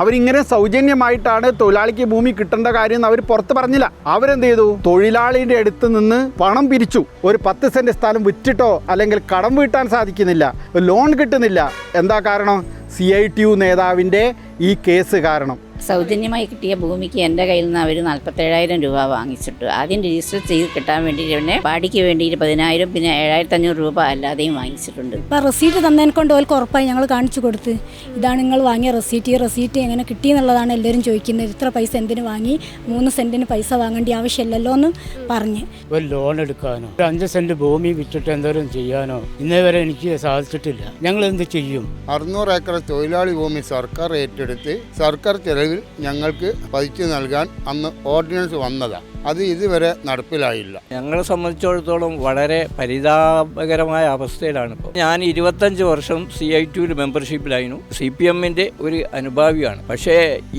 അവരിങ്ങനെ സൗജന്യമായിട്ടാണ് തൊഴിലാളിക്ക് ഭൂമി കിട്ടേണ്ട കാര്യം അവർ പുറത്ത് പറഞ്ഞില്ല. അവരെന്ത് ചെയ്തു? തൊഴിലാളിയുടെ അടുത്ത് നിന്ന് പണം പിരിച്ചു. ഒരു പത്ത് സെന്റ് സ്ഥലം വിറ്റിട്ടോ അല്ലെങ്കിൽ കടം വീട്ടാൻ സാധിക്കുന്നില്ല. ലോൺ കിട്ടുന്നില്ല. എന്താ കാരണം? സി ഐ ടി യു നേതാവിന്റെ ഈ കേസ് കാരണം. സൗജന്യമായി കിട്ടിയ ഭൂമിക്ക് എന്റെ കയ്യിൽ നിന്ന് അവർ നാൽപ്പത്തേഴായിരം രൂപ വാങ്ങിച്ചിട്ടു. ആദ്യം രജിസ്റ്റർ ചെയ്ത് കിട്ടാൻ വേണ്ടി പിന്നെ പാടിക്ക് വേണ്ടി പതിനായിരം പിന്നെ ഏഴായിരത്തി അഞ്ഞൂറ് രൂപ അല്ലാതെയും വാങ്ങിച്ചിട്ടുണ്ട്. ഇപ്പം റെസീറ്റ് തന്നതിനെ കൊണ്ട് ഓൽക്ക് ഉറപ്പായി ഞങ്ങൾ കാണിച്ചു കൊടുത്ത്. ഇതാണ് നിങ്ങൾ വാങ്ങിയ റെസീറ്റ്. ഈ റെസീറ്റ് എങ്ങനെ കിട്ടി എന്നുള്ളതാണ് എല്ലാവരും ചോദിക്കുന്നത്. ഇത്ര പൈസ എന്തിനു വാങ്ങി? മൂന്ന് സെന്റിന് പൈസ വാങ്ങേണ്ട ആവശ്യമില്ലല്ലോ എന്ന് പറഞ്ഞ്. ഒരു ലോൺ എടുക്കാനോ? ഒരു അഞ്ച് സെന്റ് ഭൂമി വിറ്റിട്ട് എന്തോരം ചെയ്യാനോ? ഇന്നേ വരെ എനിക്ക് സാധിച്ചിട്ടില്ല. ഞങ്ങൾ എന്ത് ചെയ്യും? അറുന്നൂറ് ഏക്കർ തൊഴിലാളി ഭൂമി സർക്കാർ ഏറ്റെടുത്ത് സർക്കാർ ചെലവിൽ ഞങ്ങൾക്ക് പതിച്ചു നൽകാൻ അന്ന് ഓർഡിനൻസ് വന്നതാണ് അത് ഇതുവരെ നടപ്പിലായില്ല. ഞങ്ങളെ സംബന്ധിച്ചിടത്തോളം വളരെ പരിതാപകരമായ അവസ്ഥയിലാണ് ഇപ്പോൾ. ഞാൻ ഇരുപത്തഞ്ച് വർഷം സി ഐ ടിയിൽ മെമ്പർഷിപ്പിലായിരുന്നു സി പി എമ്മിന്റെ ഒരു അനുഭാവിയാണ്. പക്ഷേ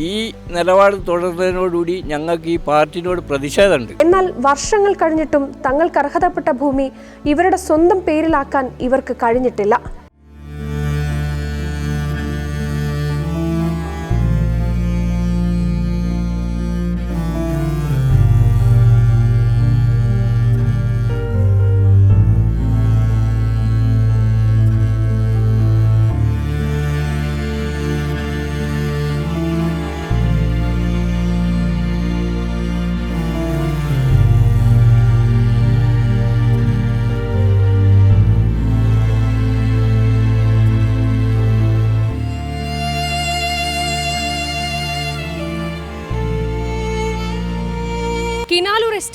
ഈ നിലപാട് തുടർന്നതിനോടുകൂടി ഞങ്ങൾക്ക് ഈ പാർട്ടിനോട് പ്രതിഷേധമുണ്ട്. എന്നാൽ വർഷങ്ങൾ കഴിഞ്ഞിട്ടും തങ്ങൾക്ക് അർഹതപ്പെട്ട ഭൂമി ഇവരുടെ സ്വന്തം പേരിലാക്കാൻ ഇവർക്ക് കഴിഞ്ഞിട്ടില്ല.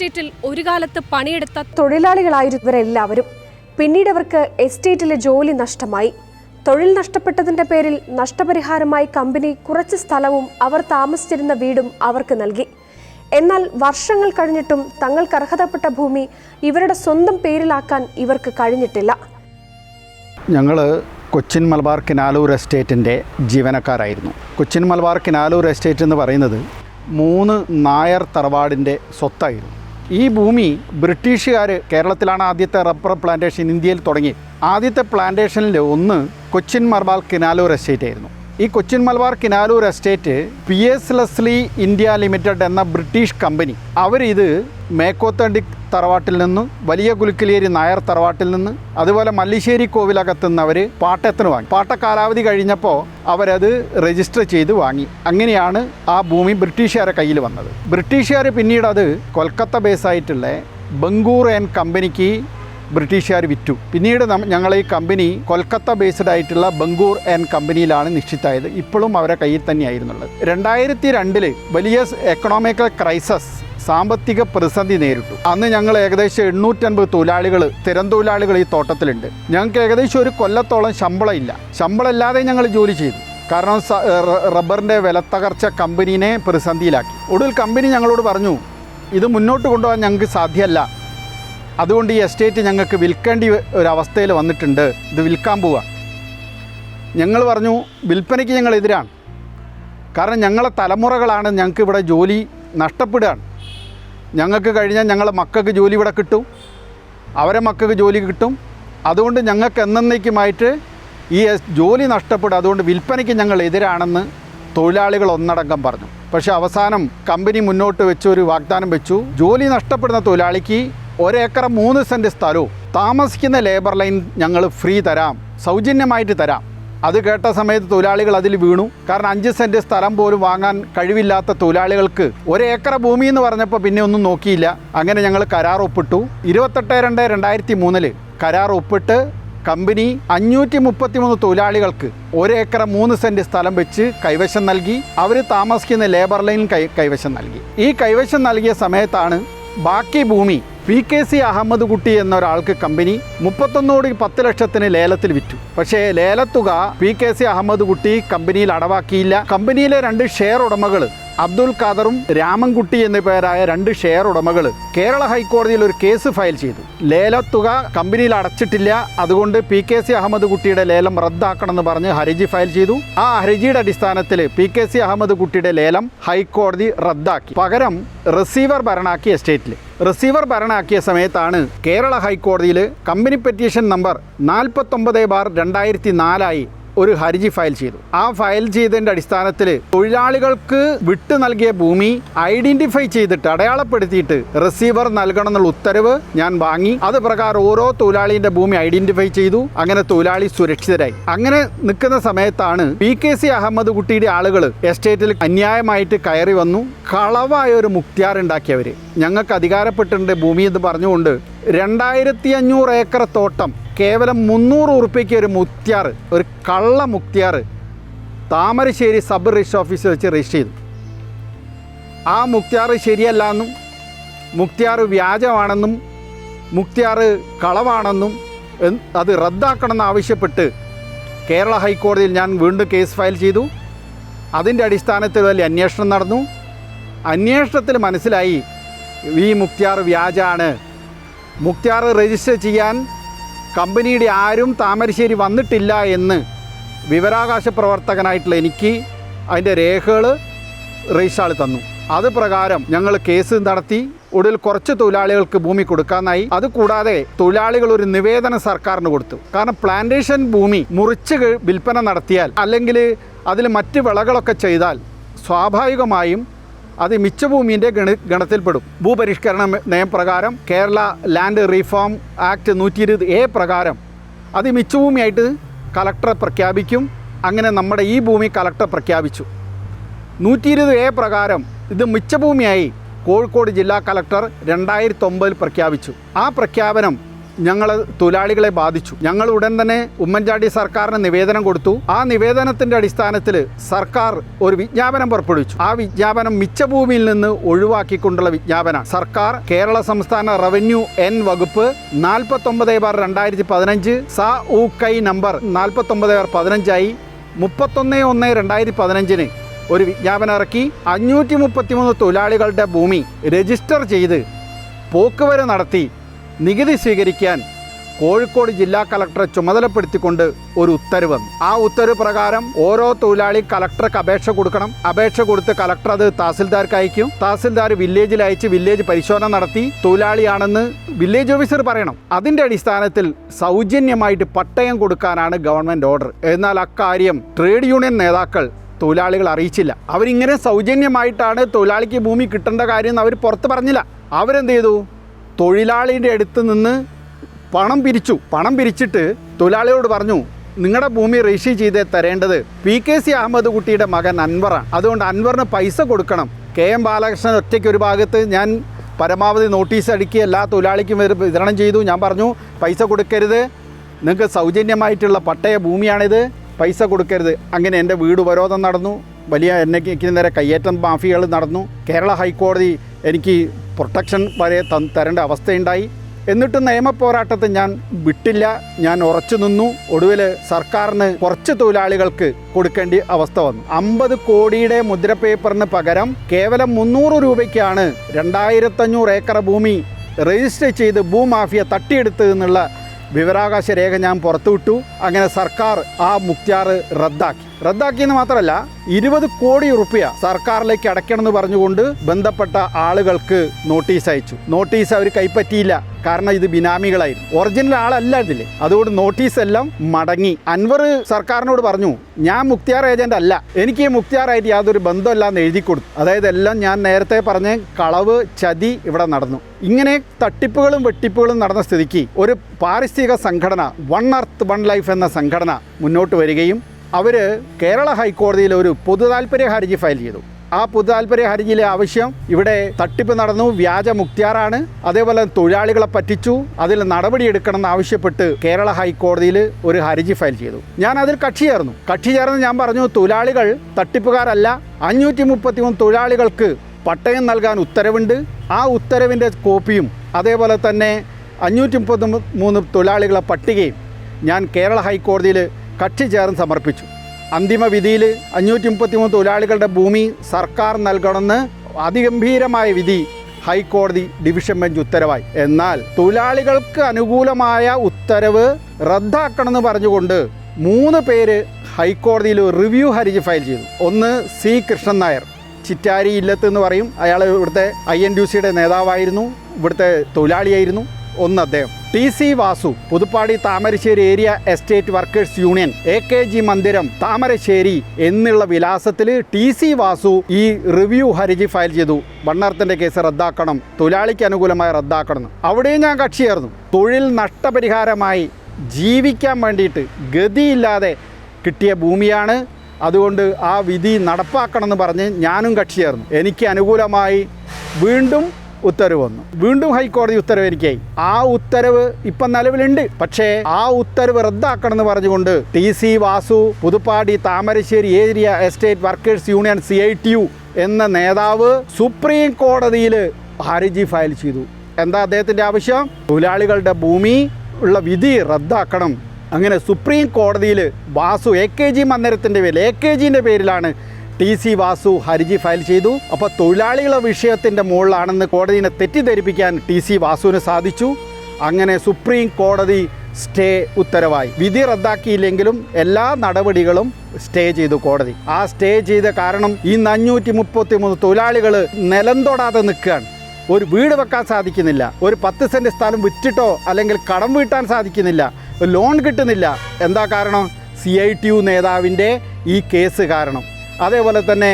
എസ്റ്റേറ്റിൽ ഒരു കാലത്ത് പണിയെടുത്ത തൊഴിലാളികളായിരുന്നവരെല്ലാവരും പിന്നീട് അവർക്ക് എസ്റ്റേറ്റിലെ ജോലി നഷ്ടമായി. തൊഴിൽ നഷ്ടപ്പെട്ടതിന്റെ പേരിൽ നഷ്ടപരിഹാരമായി കമ്പനി കുറച്ച് സ്ഥലവും അവർ താമസിച്ചിരുന്ന വീടും അവർക്ക് നൽകി. എന്നാൽ വർഷങ്ങൾ കഴിഞ്ഞിട്ടും തങ്ങൾക്ക് അർഹതപ്പെട്ട ഭൂമി ഇവരുടെ സ്വന്തം പേരിലാക്കാൻ ഇവർക്ക് കഴിഞ്ഞിട്ടില്ല. ഞങ്ങൾ കൊച്ചിൻ മലബാർ കിനാലൂർ എസ്റ്റേറ്റിന്റെ ജീവനക്കാരായിരുന്നു. കൊച്ചിൻ മലബാർ കിനാലൂർ എസ്റ്റേറ്റ് എന്ന് പറയുന്നത് മൂന്ന് നായർ തറവാടിന്റെ സ്വത്തായിരുന്നു. ഈ ഭൂമി ബ്രിട്ടീഷുകാർ കേരളത്തിലാണ് ആദ്യത്തെ റബ്ബർ പ്ലാന്റേഷൻ ഇന്ത്യയിൽ തുടങ്ങി. ആദ്യത്തെ പ്ലാന്റേഷനിൽ ഒന്ന് കൊച്ചിൻ മർബാൽ കിനാലൂർ എസ്റ്റേറ്റ് ആയിരുന്നു. ഈ Cochin Malabar Kinalur estate P S Leslie India limited എന്ന ബ്രിട്ടീഷ് കമ്പനി. അവരിത് മേക്കോത്തണ്ടി തറവാട്ടിൽ നിന്നും വലിയ കുലുക്കിലേരി നായർ തറവാട്ടിൽ നിന്ന് അതുപോലെ മല്ലിശ്ശേരി കോവിലകത്ത് നിന്ന് അവർ പാട്ടത്തിന് വാങ്ങി. പാട്ട കാലാവധി കഴിഞ്ഞപ്പോൾ അവരത് രജിസ്റ്റർ ചെയ്ത് വാങ്ങി. അങ്ങനെയാണ് ആ ഭൂമി ബ്രിട്ടീഷുകാരെ കയ്യിൽ വന്നത്. ബ്രിട്ടീഷുകാർ പിന്നീട് അത് കൊൽക്കത്ത ബേസായിട്ടുള്ള ബംഗൂർ ആൻഡ് കമ്പനിക്ക് ബ്രിട്ടീഷുകാർ വിറ്റു. പിന്നീട് ഞങ്ങൾ ഈ കമ്പനി കൊൽക്കത്ത ബേസ്ഡ് ആയിട്ടുള്ള ബംഗൂർ ആൻഡ് കമ്പനിയിലാണ് നിശ്ചിതായത് ഇപ്പോഴും അവരെ കയ്യിൽ തന്നെയായിരുന്നുള്ളത്. രണ്ടായിരത്തി രണ്ടിൽ വലിയ എക്കണോമിക്കൽ ക്രൈസസ് സാമ്പത്തിക പ്രതിസന്ധി നേരിട്ടു. അന്ന് ഞങ്ങൾ ഏകദേശം എണ്ണൂറ്റൻപത് തൊഴിലാളികൾ സ്ഥിരം തൊഴിലാളികൾ ഈ തോട്ടത്തിലുണ്ട്. ഞങ്ങൾക്ക് ഏകദേശം ഒരു കൊല്ലത്തോളം ശമ്പളം ഇല്ല. ശമ്പളം ഇല്ലാതെ ഞങ്ങൾ ജോലി ചെയ്തു. കാരണം റബ്ബറിന്റെ വിലത്തകർച്ച കമ്പനീനെ പ്രതിസന്ധിയിലാക്കി. ഒടുവിൽ കമ്പനി ഞങ്ങളോട് പറഞ്ഞു ഇത് മുന്നോട്ട് കൊണ്ടുപോകാൻ ഞങ്ങൾക്ക് സാധ്യമല്ല. അതുകൊണ്ട് ഈ എസ്റ്റേറ്റ് ഞങ്ങൾക്ക് വിൽക്കേണ്ടി ഒരവസ്ഥയിൽ വന്നിട്ടുണ്ട്. ഇത് വിൽക്കാൻ പോവുക ഞങ്ങൾ പറഞ്ഞു വിൽപ്പനയ്ക്ക് ഞങ്ങൾ എതിരാണ്. കാരണം ഞങ്ങളെ തലമുറകളാണ് ഞങ്ങൾക്ക് ഇവിടെ ജോലി നഷ്ടപ്പെടുകയാണ്. ഞങ്ങൾക്ക് കഴിഞ്ഞാൽ ഞങ്ങളെ മക്കൾക്ക് ജോലി ഇവിടെ കിട്ടും. അവരെ മക്കൾക്ക് ജോലി കിട്ടും. അതുകൊണ്ട് ഞങ്ങൾക്ക് എന്നേക്കുമായിട്ട് ഈ ജോലി നഷ്ടപ്പെടും. അതുകൊണ്ട് വിൽപ്പനയ്ക്ക് ഞങ്ങൾ എതിരാണെന്ന് തൊഴിലാളികൾ ഒന്നടങ്കം പറഞ്ഞു. പക്ഷേ അവസാനം കമ്പനി മുന്നോട്ട് വെച്ച് ഒരു വാഗ്ദാനം വെച്ചു. ജോലി നഷ്ടപ്പെടുന്ന തൊഴിലാളിക്ക് ഒരേക്കർ മൂന്ന് സെന്റ് സ്ഥലവും. താമസിക്കുന്ന ലേബർ ലൈൻ ഞങ്ങൾ ഫ്രീ തരാം. സൗജന്യമായിട്ട് തരാം. അത് കേട്ട സമയത്ത് തൊഴിലാളികൾ അതിൽ വീണു. കാരണം അഞ്ച് സെന്റ് സ്ഥലം പോലും വാങ്ങാൻ കഴിവില്ലാത്ത തൊഴിലാളികൾക്ക് ഒരേക്കർ ഭൂമി എന്ന് പറഞ്ഞപ്പോൾ പിന്നെ ഒന്നും നോക്കിയില്ല. അങ്ങനെ ഞങ്ങൾ കരാർ ഒപ്പിട്ടു. ഇരുപത്തെട്ട് രണ്ട് രണ്ടായിരത്തി മൂന്നിൽ കരാർ ഒപ്പിട്ട് കമ്പനി അഞ്ഞൂറ്റി മുപ്പത്തി മൂന്ന് തൊഴിലാളികൾക്ക് ഒരേക്കർ മൂന്ന് സെന്റ് സ്ഥലം വെച്ച് കൈവശം നൽകി. അവർ താമസിക്കുന്ന ലേബർ ലൈൻ കൈ കൈവശം നൽകി. ഈ കൈവശം നൽകിയ സമയത്താണ് ബാക്കി ഭൂമി പി കെ സി അഹമ്മദ് കുട്ടി എന്ന ഒരാൾക്ക് കമ്പനി മുപ്പത്തൊന്നോട് പത്ത് ലക്ഷത്തിന് ലേലത്തിൽ വിറ്റു. പക്ഷേ ലേലത്തുക P K C Ahammed Kutty കമ്പനിയിൽ അടവാക്കിയില്ല. കമ്പനിയിലെ രണ്ട് ഷെയർ ഉടമകൾ അബ്ദുൽ ഖാദറും രാമൻകുട്ടി എന്ന പേരായ രണ്ട് ഷെയർ ഉടമകൾ കേരള ഹൈക്കോടതിയിൽ ഒരു കേസ് ഫയൽ ചെയ്തു. ലേലത്തുക കമ്പനിയിൽ അടച്ചിട്ടില്ല. അതുകൊണ്ട് പി കെ സി അഹമ്മദ് കുട്ടിയുടെ ലേലം റദ്ദാക്കണമെന്ന് പറഞ്ഞ് ഹർജി ഫയൽ ചെയ്തു. ആ ഹർജിയുടെ അടിസ്ഥാനത്തിൽ പി കെ സി അഹമ്മദ് കുട്ടിയുടെ ലേലം ഹൈക്കോടതി റദ്ദാക്കി. പകരം റിസീവർ ഭരണാക്കി എസ്റ്റേറ്റിൽ റിസീവർ ഭരണാക്കിയ സമയത്താണ് കേരള ഹൈക്കോടതിയിൽ കമ്പനി പെറ്റീഷൻ നമ്പർ നാൽപ്പത്തൊമ്പത് ബാർ രണ്ടായിരത്തി നാലായി ഒരു ഹർജി ഫയൽ ചെയ്തു. ആ ഫയൽ ചെയ്തതിന്റെ അടിസ്ഥാനത്തിൽ തൊഴിലാളികൾക്ക് വിട്ടു നൽകിയ ഭൂമി ഐഡന്റിഫൈ ചെയ്തിട്ട് അടയാളപ്പെടുത്തിയിട്ട് റിസീവർ നൽകണം എന്നുള്ള ഉത്തരവ് ഞാൻ വാങ്ങി. അത് പ്രകാരം ഓരോ തൊഴിലാളിയുടെ ഭൂമി ഐഡന്റിഫൈ ചെയ്തു. അങ്ങനെ തൊഴിലാളി സുരക്ഷിതരായി. അങ്ങനെ നിൽക്കുന്ന സമയത്താണ് പി കെ സി അഹമ്മദ് കുട്ടിയുടെ ആളുകൾ എസ്റ്റേറ്റിൽ അന്യായമായിട്ട് കയറി വന്നു. കളവായ ഒരു മുക്തിയാർ ഉണ്ടാക്കിയവർ ഞങ്ങൾക്ക് അധികാരപ്പെട്ടിട്ടുണ്ട് ഭൂമി എന്ന് പറഞ്ഞുകൊണ്ട് രണ്ടായിരത്തി അഞ്ഞൂറ് ഏക്കർ തോട്ടം കേവലം മുന്നൂറ് ഉറുപ്പ്യയ്ക്ക് ഒരു മുക്തിയാർ ഒരു കള്ള മുക്തിയാർ താമരശ്ശേരി സബ് രജിസ്റ്റർ ഓഫീസിൽ വെച്ച് രജിസ്റ്റർ ചെയ്തു. ആ മുക്തിയാർ ശരിയല്ല എന്നും മുക്തിയാർ വ്യാജമാണെന്നും മുക്തിയാർ കളവാണെന്നും അത് റദ്ദാക്കണമെന്ന് ആവശ്യപ്പെട്ട് കേരള ഹൈക്കോടതിയിൽ ഞാൻ വീണ്ടും കേസ് ഫയൽ ചെയ്തു. അതിന്റെ അടിസ്ഥാനത്തിൽ വലിയ അന്വേഷണം നടന്നു. അന്വേഷണത്തിൽ മനസ്സിലായി ഈ മുക്തിയാർ വ്യാജാണ്. മുക്തിയാർ രജിസ്റ്റർ ചെയ്യാൻ കമ്പനിയുടെ ആരും താമരശ്ശേരി വന്നിട്ടില്ല എന്ന് വിവരാകാശ പ്രവർത്തകനായിട്ടുള്ള എനിക്ക് അതിന്റെ രേഖകൾ രജിസ്ട്രാൾ തന്നു. അത് പ്രകാരം ഞങ്ങൾ കേസ് നടത്തി. ഒടുവിൽ കുറച്ച് തൊഴിലാളികൾക്ക് ഭൂമി കൊടുക്കാനായി. അത് കൂടാതെ തൊഴിലാളികൾ ഒരു നിവേദനം സർക്കാരിന് കൊടുത്തു. കാരണം പ്ലാന്റേഷൻ ഭൂമി മുറിച്ച് വിൽപ്പന നടത്തിയാൽ അല്ലെങ്കിൽ അതിൽ മറ്റ് വിളകളൊക്കെ ചെയ്താൽ സ്വാഭാവികമായും അത് മിച്ചഭൂമിന്റെ ഗണ ഗണത്തിൽപ്പെടും. ഭൂപരിഷ്കരണ നയപ്രകാരം കേരള ലാൻഡ് റീഫോം ആക്ട് നൂറ്റി ഇരുപത് എ പ്രകാരം അത് മിച്ചഭൂമിയായിട്ട് കലക്ടർ പ്രഖ്യാപിക്കും. അങ്ങനെ നമ്മുടെ ഈ ഭൂമി കലക്ടർ പ്രഖ്യാപിച്ചു. നൂറ്റി ഇരുപത് എ പ്രകാരം ഇത് മിച്ചഭൂമിയായി കോഴിക്കോട് ജില്ലാ കലക്ടർ രണ്ടായിരത്തി ഒമ്പതിൽ പ്രഖ്യാപിച്ചു. ആ പ്രഖ്യാപനം ഞങ്ങൾ തൊഴിലാളികളെ ബാധിച്ചു. ഞങ്ങൾ ഉടൻ തന്നെ ഉമ്മൻചാണ്ടി സർക്കാരിന് നിവേദനം കൊടുത്തു. ആ നിവേദനത്തിന്റെ അടിസ്ഥാനത്തിൽ സർക്കാർ ഒരു വിജ്ഞാപനം പുറപ്പെടുവിച്ചു. ആ വിജ്ഞാപനം മിച്ചഭൂമിയിൽ നിന്ന് ഒഴിവാക്കിക്കൊണ്ടുള്ള വിജ്ഞാപനം സർക്കാർ കേരള സംസ്ഥാന റവന്യൂ എൻ വകുപ്പ് നാൽപ്പത്തൊമ്പത് ബാർ രണ്ടായിരത്തി പതിനഞ്ച് സ ഉ കൈ നമ്പർ നാൽപ്പത്തൊമ്പത് ബാർ പതിനഞ്ചായി മുപ്പത്തൊന്ന് ഒന്ന് രണ്ടായിരത്തി പതിനഞ്ചിന് ഒരു വിജ്ഞാപനം ഇറക്കി. അഞ്ഞൂറ്റി മുപ്പത്തിമൂന്ന് തൊഴിലാളികളുടെ ഭൂമി രജിസ്റ്റർ ചെയ്ത് പോക്കുവരവ് നടത്തി. നികുതി സ്വീകരിക്കാൻ കോഴിക്കോട് ജില്ലാ കളക്ടറെ ചുമതലപ്പെടുത്തിക്കൊണ്ട് ഒരു ഉത്തരവ് ആ ഉത്തരവ് പ്രകാരം ഓരോ തൊഴിലാളി കളക്ടർക്ക് അപേക്ഷ കൊടുക്കണം. അപേക്ഷ കൊടുത്ത് കളക്ടർ അത് തഹസിൽദാർക്ക് അയക്കും. തഹസിൽദാർ വില്ലേജിൽ അയച്ച് വില്ലേജ് പരിശോധന നടത്തി തൊഴിലാളിയാണെന്ന് വില്ലേജ് ഓഫീസർ പറയണം. അതിന്റെ അടിസ്ഥാനത്തിൽ സൗജന്യമായിട്ട് പട്ടയം കൊടുക്കാനാണ് ഗവൺമെന്റ് ഓർഡർ. എന്നാൽ അക്കാര്യം ട്രേഡ് യൂണിയൻ നേതാക്കൾ തൊഴിലാളികൾ അറിയിച്ചില്ല. അവരിങ്ങനെ സൗജന്യമായിട്ടാണ് തൊഴിലാളിക്ക് ഭൂമി കിട്ടേണ്ട കാര്യം അവർ പുറത്ത് പറഞ്ഞില്ല. അവരെന്ത് ചെയ്തു? തൊഴിലാളിയുടെ അടുത്ത് നിന്ന് പണം പിരിച്ചു. പണം പിരിച്ചിട്ട് തൊഴിലാളിയോട് പറഞ്ഞു നിങ്ങളുടെ ഭൂമി രജിസ്റ്റർ ചെയ്ത് തരേണ്ടത് പി കെ സി അഹമ്മദ് കുട്ടിയുടെ മകൻ അൻവറാണ്. അതുകൊണ്ട് അൻവറിന് പൈസ കൊടുക്കണം. കെ എം ബാലകൃഷ്ണൻ ഒറ്റയ്ക്ക് ഒരു ഭാഗത്ത് ഞാൻ പരമാവധി നോട്ടീസ് അടുക്കി എല്ലാ തൊഴിലാളിക്കും വിതരണം ചെയ്തു. ഞാൻ പറഞ്ഞു പൈസ കൊടുക്കരുത്. നിങ്ങൾക്ക് സൗജന്യമായിട്ടുള്ള പട്ടയ ഭൂമിയാണിത്. പൈസ കൊടുക്കരുത്. അങ്ങനെ എന്റെ വീട് ഉപരോധം നടന്നു. വലിയ എനിക്ക് നേരെ കയ്യേറ്റം മാഫിയകൾ നടന്നു. കേരള ഹൈക്കോടതി എനിക്ക് പ്രൊട്ടക്ഷൻ വരെ തരേണ്ട അവസ്ഥയുണ്ടായി. എന്നിട്ട് നിയമപോരാട്ടത്തെ ഞാൻ വിട്ടില്ല. ഞാൻ ഉറച്ചു നിന്നു. ഒടുവിൽ സർക്കാരിന് കുറച്ച് തൊഴിലാളികൾക്ക് കൊടുക്കേണ്ട അവസ്ഥ വന്നു. അമ്പത് കോടിയുടെ മുദ്ര പേപ്പറിന് പകരം കേവലം മുന്നൂറ് രൂപയ്ക്കാണ് രണ്ടായിരത്തഞ്ഞൂറ് ഏക്കർ ഭൂമി രജിസ്റ്റർ ചെയ്ത് ഭൂമാഫിയ തട്ടിയെടുത്തത് എന്നുള്ള വിവരാകാശ രേഖ ഞാൻ പുറത്തുവിട്ടു. അങ്ങനെ സർക്കാർ ആ മുക്തിയാർ റദ്ദാക്കി. റദ്ദാക്കിയെന്ന് മാത്രമല്ല ഇരുപത് കോടി റുപ്യ സർക്കാരിലേക്ക് അടയ്ക്കണമെന്ന് പറഞ്ഞുകൊണ്ട് ബന്ധപ്പെട്ട ആളുകൾക്ക് നോട്ടീസ് അയച്ചു. നോട്ടീസ് അവർ കൈപ്പറ്റിയില്ല. കാരണം ഇത് ബിനാമികളായിരുന്നു. ഒറിജിനൽ ആളല്ല ഇതിൽ. അതുകൊണ്ട് നോട്ടീസ് എല്ലാം മടങ്ങി. അൻവർ സർക്കാരിനോട് പറഞ്ഞു ഞാൻ മുക്തിയാർ ഏജന്റ് അല്ല. എനിക്ക് ഈ മുക്തിയാറായിട്ട് യാതൊരു ബന്ധമില്ല എന്ന് എഴുതി കൊടുത്തു. അതായത് എല്ലാം ഞാൻ നേരത്തെ പറഞ്ഞ കളവ് ചതി ഇവിടെ നടന്നു. ഇങ്ങനെ തട്ടിപ്പുകളും വെട്ടിപ്പുകളും നടന്ന സ്ഥിതിക്ക് ഒരു പാരിസ്ഥിതിക സംഘടന വൺ അർത്ത് വൺ ലൈഫ് എന്ന സംഘടന മുന്നോട്ട് വരികയും അവർ കേരള ഹൈക്കോടതിയിൽ ഒരു പൊതു താല്പര്യ ഹർജി ഫയൽ ചെയ്തു. ആ പൊതു താല്പര്യ ഹർജിയിലെ ആവശ്യം ഇവിടെ തട്ടിപ്പ് നടന്നു വ്യാജ മുക്തിയാറാണ്. അതേപോലെ തൊഴിലാളികളെ പറ്റിച്ചു അതിൽ നടപടിയെടുക്കണം ആവശ്യപ്പെട്ട് കേരള ഹൈക്കോടതിയിൽ ഒരു ഹർജി ഫയൽ ചെയ്തു. ഞാൻ അതിൽ കക്ഷി ചേർന്നു. കക്ഷി ചേർന്ന് ഞാൻ പറഞ്ഞു തൊഴിലാളികൾ തട്ടിപ്പുകാരല്ല. അഞ്ഞൂറ്റി മുപ്പത്തിമൂന്ന് തൊഴിലാളികൾക്ക് പട്ടയം നൽകാൻ ഉത്തരവുണ്ട്. ആ ഉത്തരവിന്റെ കോപ്പിയും അതേപോലെ തന്നെ അഞ്ഞൂറ്റി മുപ്പത്തി മൂന്ന് തൊഴിലാളികളെ പട്ടികയും ഞാൻ കേരള ഹൈക്കോടതിയിൽ കക്ഷി ചേർന്ന് സമർപ്പിച്ചു. അന്തിമ വിധിയിൽ അഞ്ഞൂറ്റി മുപ്പത്തി മൂന്ന് തൊഴിലാളികളുടെ ഭൂമി സർക്കാർ നൽകണമെന്ന് അതിഗംഭീരമായ വിധി ഹൈക്കോടതി ഡിവിഷൻ ബെഞ്ച് ഉത്തരവായി. എന്നാൽ തൊഴിലാളികൾക്ക് അനുകൂലമായ ഉത്തരവ് റദ്ദാക്കണമെന്ന് പറഞ്ഞുകൊണ്ട് മൂന്ന് പേര് ഹൈക്കോടതിയിൽ റിവ്യൂ ഹർജി ഫയൽ ചെയ്തു. ഒന്ന് സി കൃഷ്ണൻ നായർ. ചിറ്റാരി ഇല്ലത്ത് എന്ന് പറയും. അയാൾ ഇവിടുത്തെ ഐ എൻ ഡി സിയുടെ നേതാവായിരുന്നു. ഇവിടുത്തെ തൊഴിലാളിയായിരുന്നു. ഒന്ന് അദ്ദേഹം T C Vasu Puthuppady Thamarassery area estate workers union A K G മന്ദിരം താമരശ്ശേരി എന്നുള്ള വിലാസത്തിൽ ടി സി വാസു ഈ റിവ്യൂ ഹർജി ഫയൽ ചെയ്തു. വണ്ണാർത്തിന്റെ കേസ് റദ്ദാക്കണം തൊഴിലാളിക്ക് അനുകൂലമായി റദ്ദാക്കണം. അവിടെയും ഞാൻ കക്ഷിയായിരുന്നു. തൊഴിൽ നഷ്ടപരിഹാരമായി ജീവിക്കാൻ വേണ്ടിയിട്ട് ഗതിയില്ലാതെ കിട്ടിയ ഭൂമിയാണ്. അതുകൊണ്ട് ആ വിധി നടപ്പാക്കണമെന്ന് പറഞ്ഞ് ഞാനും കക്ഷിയായിരുന്നു. എനിക്ക് അനുകൂലമായി വീണ്ടും ഉത്തരവ് വന്നു. വീണ്ടും ഹൈക്കോടതി ഉത്തരവ് എനിക്കായി ആ ഉത്തരവ് ഇപ്പം നിലവിലുണ്ട്. പക്ഷേ ആ ഉത്തരവ് റദ്ദാക്കണമെന്ന് പറഞ്ഞുകൊണ്ട് T C Vasu Puthuppady Thamarassery area estate workers union C I T U എന്ന നേതാവ് സുപ്രീം കോടതിയിൽ ഹർജി ഫയൽ ചെയ്തു. എന്താ അദ്ദേഹത്തിന്റെ ആവശ്യം? തൊഴിലാളികളുടെ ഭൂമി ഉള്ള വിധി റദ്ദാക്കണം. അങ്ങനെ സുപ്രീം കോടതിയിൽ വാസു എ കെ ജി മന്ദിരത്തിന്റെ പേരിൽ എ കെ ജിന്റെ പേരിലാണ് ടി സി വാസു ഹർജി ഫയൽ ചെയ്തു. അപ്പോൾ തൊഴിലാളികളുടെ വിഷയത്തിന്റെ മുകളിലാണെന്ന് കോടതിയെ തെറ്റിദ്ധരിപ്പിക്കാൻ ടി സി വാസുവിന് സാധിച്ചു. അങ്ങനെ സുപ്രീം കോടതി സ്റ്റേ ഉത്തരവായി. വിധി റദ്ദാക്കിയില്ലെങ്കിലും എല്ലാ നടപടികളും സ്റ്റേ ചെയ്തു കോടതി. ആ സ്റ്റേ ചെയ്ത കാരണം ഈ അഞ്ഞൂറ്റി മുപ്പത്തി മൂന്ന് തൊഴിലാളികൾ നിലം തൊടാതെ നിൽക്കുകയാണ്. ഒരു വീട് വെക്കാൻ സാധിക്കുന്നില്ല. ഒരു പത്ത് സെന്റ് സ്ഥലം വിറ്റിട്ടോ അല്ലെങ്കിൽ കടം വീട്ടാൻ സാധിക്കുന്നില്ല. ലോൺ കിട്ടുന്നില്ല. എന്താ കാരണം? സി ഐ ടി യു നേതാവിന്റെ ഈ കേസ് കാരണം. അതേപോലെ തന്നെ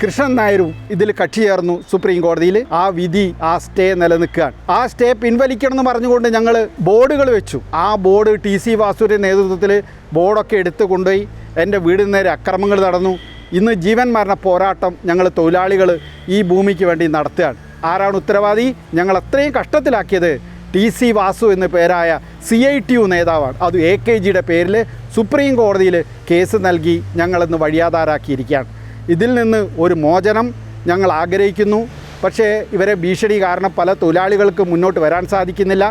കൃഷ്ണൻ നായരും ഇതിൽ കക്ഷി ചേർന്നു സുപ്രീം കോടതിയിൽ. ആ വിധി ആ സ്റ്റേ നിലനിൽക്കുകയാണ്. ആ സ്റ്റേ പിൻവലിക്കണം എന്ന് പറഞ്ഞുകൊണ്ട് ഞങ്ങൾ ബോർഡുകൾ വെച്ചു. ആ ബോർഡ് ടി സി വാസുവിന്റെ നേതൃത്വത്തിൽ ബോർഡൊക്കെ എടുത്തു കൊണ്ടുപോയി. എന്റെ വീടിന് നേരെ അക്രമങ്ങൾ നടന്നു. ഇന്ന് ജീവൻ മരണ പോരാട്ടം ഞങ്ങൾ തൊഴിലാളികൾ ഈ ഭൂമിക്ക് വേണ്ടി നടത്തുകയാണ്. ആരാണ് ഉത്തരവാദി? ഞങ്ങൾ അത്രയും കഷ്ടത്തിലാക്കിയത് ടി സി വാസു എന്ന പേരായ സി ഐ ടി യു നേതാവാണ്. അത് എ കെ ജിയുടെ പേരിൽ സുപ്രീം കോടതിയിൽ കേസ് നൽകി ഞങ്ങളെന്ന് വഴിയാധാരാക്കിയിരിക്കുകയാണ് ഇതിൽ നിന്ന് ഒരു മോചനം ഞങ്ങൾ ആഗ്രഹിക്കുന്നു. പക്ഷേ ഇവരെ ഭീഷണി കാരണം പല തൊഴിലാളികൾക്ക് മുന്നോട്ട് വരാൻ സാധിക്കുന്നില്ല.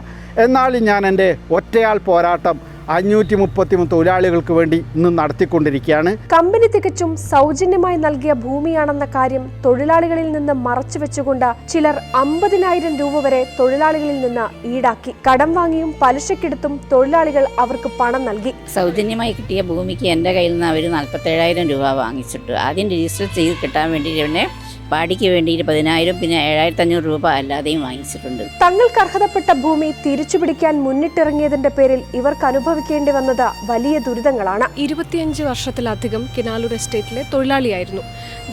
എന്നാലും ഞാൻ എന്റെ ഒറ്റയാൾ പോരാട്ടം അഞ്ഞൂറ്റി മുപ്പത്തി മൂന്ന് തൊഴിലാളികൾക്ക് വേണ്ടി ഇന്ന് നടത്തിക്കൊണ്ടിരിക്കുകയാണ്. കമ്പനി തികച്ചും സൗജന്യമായി നൽകിയ ഭൂമിയാണെന്ന കാര്യം തൊഴിലാളികളിൽ നിന്ന് മറച്ചു വെച്ചുകൊണ്ട് ചിലർ അമ്പതിനായിരം രൂപ വരെ തൊഴിലാളികളിൽ നിന്ന് ഈടാക്കി. കടം വാങ്ങിയും പലിശക്കെടുത്തും തൊഴിലാളികൾ അവർക്ക് പണം നൽകി. സൗജന്യമായി കിട്ടിയ ഭൂമിക്ക് എന്റെ കയ്യിൽ നിന്ന് അവർ നാൽപ്പത്തേഴായിരം രൂപ വാങ്ങിച്ചിട്ടു. ആദ്യം രജിസ്റ്റർ ചെയ്ത് കിട്ടാൻ വേണ്ടി പിന്നെ പാടിക്ക് വേണ്ടി പതിനായിരം പിന്നെ ഏഴായിരത്തി അഞ്ഞൂറ് രൂപ അല്ലാതെയും വാങ്ങിച്ചിട്ടുണ്ട്. തങ്ങൾക്ക് അർഹതപ്പെട്ട ഭൂമി തിരിച്ചുപിടിക്കാൻ മുന്നിട്ടിറങ്ങിയതിന്റെ പേരിൽ ഇവർക്ക് അനുഭവിക്കേണ്ടി വന്നത് വലിയ ദുരിതങ്ങളാണ്. ഇരുപത്തിയഞ്ച് വർഷത്തിലധികം കിനാലൂർ എസ്റ്റേറ്റിലെ തൊഴിലാളിയായിരുന്നു.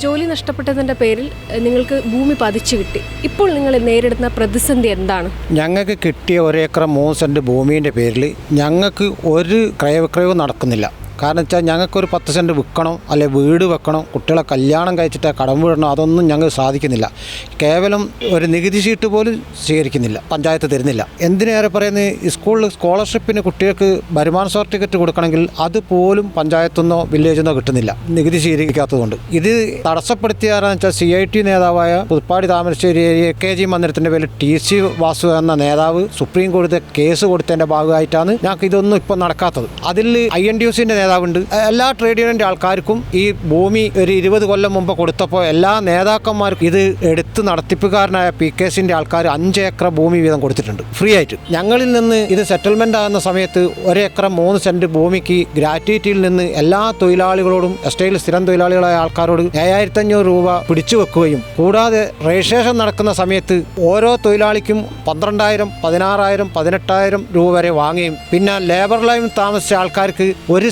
ജോലി നഷ്ടപ്പെട്ടതിന്റെ പേരിൽ നിങ്ങൾക്ക് ഭൂമി പതിച്ചു കിട്ടി. ഇപ്പോൾ നിങ്ങൾ നേരിടുന്ന പ്രതിസന്ധി എന്താണ്? ഞങ്ങൾക്ക് കിട്ടിയ ഒരേക്കർ മൂന്ന് സെന്റ് ഭൂമിയുടെ പേരിൽ ഞങ്ങൾക്ക് ഒരു ക്രയവിക്രയവും നടക്കുന്നില്ല. കാരണം വെച്ചാൽ ഞങ്ങൾക്കൊരു പത്ത് സെന്റ് വിൽക്കണം അല്ലെ വീട് വെക്കണം കുട്ടികളെ കല്യാണം കഴിച്ചിട്ട് കടം വീടണം അതൊന്നും ഞങ്ങൾ സാധിക്കുന്നില്ല. കേവലം ഒരു നികുതി ഷീട്ട് പോലും സ്വീകരിക്കുന്നില്ല പഞ്ചായത്ത് തരുന്നില്ല. എന്തിനേറെ പറയുന്നത്? സ്കൂളിൽ സ്കോളർഷിപ്പിന് കുട്ടികൾക്ക് വരുമാന സർട്ടിഫിക്കറ്റ് കൊടുക്കണമെങ്കിൽ അതുപോലും പഞ്ചായത്തുനിന്നോ വില്ലേജിൽ നിന്നോ കിട്ടുന്നില്ല നികുതി സ്വീകരിക്കാത്തതുകൊണ്ട്. ഇത് തടസ്സപ്പെടുത്തിയാരെന്ന് വെച്ചാൽ സി ഐ ടി നേതാവായ പുതുപ്പാടി താമരശ്ശേരി കെ ജി മന്ദിരത്തിന്റെ പേരിൽ ടി സി വാസു എന്ന നേതാവ് സുപ്രീം കോടതി കേസ് കൊടുത്തതിന്റെ ഭാഗമായിട്ടാണ് ഞങ്ങൾക്ക് ഇതൊന്നും ഇപ്പോൾ നടക്കാത്തത്. അതിൽ ഐ എൻ ഡി യു സിന്റെ നേതാവുണ്ട്. എല്ലാ ട്രേഡ് യൂണിയന്റെ ആൾക്കാർക്കും ഈ ഭൂമി ഒരു ഇരുപത് കൊല്ലം മുമ്പ് കൊടുത്തപ്പോൾ എല്ലാ നേതാക്കന്മാർക്കും ഇത് എടുത്ത് നടത്തിപ്പുകാരനായ പി കെ സിന്റെ ആൾക്കാർ അഞ്ച് ഏക്കർ ഭൂമി വീതം കൊടുത്തിട്ടുണ്ട്. ഫ്രീ ആയിട്ട്. ഞങ്ങളിൽ നിന്ന് ഇത് സെറ്റിൽമെന്റ് ആകുന്ന സമയത്ത് ഒരേക്കർ മൂന്ന് സെന്റ് ഭൂമിക്ക് ഗ്രാറ്റുവിറ്റിയിൽ നിന്ന് എല്ലാ തൊഴിലാളികളോടും എസ്റ്റേറ്റിൽ സ്ഥിരം തൊഴിലാളികളായ ആൾക്കാരോട് ഏഴായിരത്തി അഞ്ഞൂറ് രൂപ പിടിച്ചു വെക്കുകയും കൂടാതെ രജിസ്ട്രേഷൻ നടക്കുന്ന സമയത്ത് ഓരോ തൊഴിലാളിക്കും പന്ത്രണ്ടായിരം പതിനാറായിരം പതിനെട്ടായിരം രൂപ വരെ വാങ്ങുകയും പിന്നെ ലേബർ ലൈൻ താമസിച്ച ആൾക്കാർക്ക് ഒരു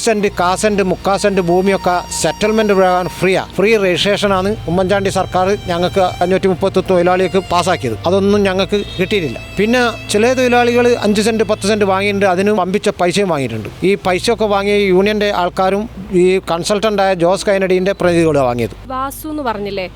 സെന്റ് കാ മുക്കാ സെന്റ് ഭൂമിയൊക്കെ സെറ്റിൽമെന്റ് പ്രകാരം ഫ്രീയാ ഫ്രീ രജിസ്ട്രേഷനാണ് ഉമ്മൻചാണ്ടി സർക്കാർ ഞങ്ങൾക്ക് അഞ്ഞൂറ്റി മുപ്പത്തി തൊഴിലാളികൾക്ക് പാസ്സാക്കിയത്. അതൊന്നും ഞങ്ങൾക്ക് കിട്ടിയിട്ടില്ല. പിന്നെ ചില തൊഴിലാളികൾ അഞ്ച് സെന്റ് പത്ത് സെന്റ് വാങ്ങിയിട്ടുണ്ട്. അതിന് പമ്പിച്ച പൈസയും വാങ്ങിയിട്ടുണ്ട്. ഈ പൈസ ഒക്കെ വാങ്ങിയ യൂണിയന്റെ ആൾക്കാരും ഈ കൺസൾട്ടന്റായ ജോസ് കൈനഡീന്റെ പ്രതിനിധികളാണ് വാങ്ങിയത്. വാസു എന്ന് പറഞ്ഞില്ലേ?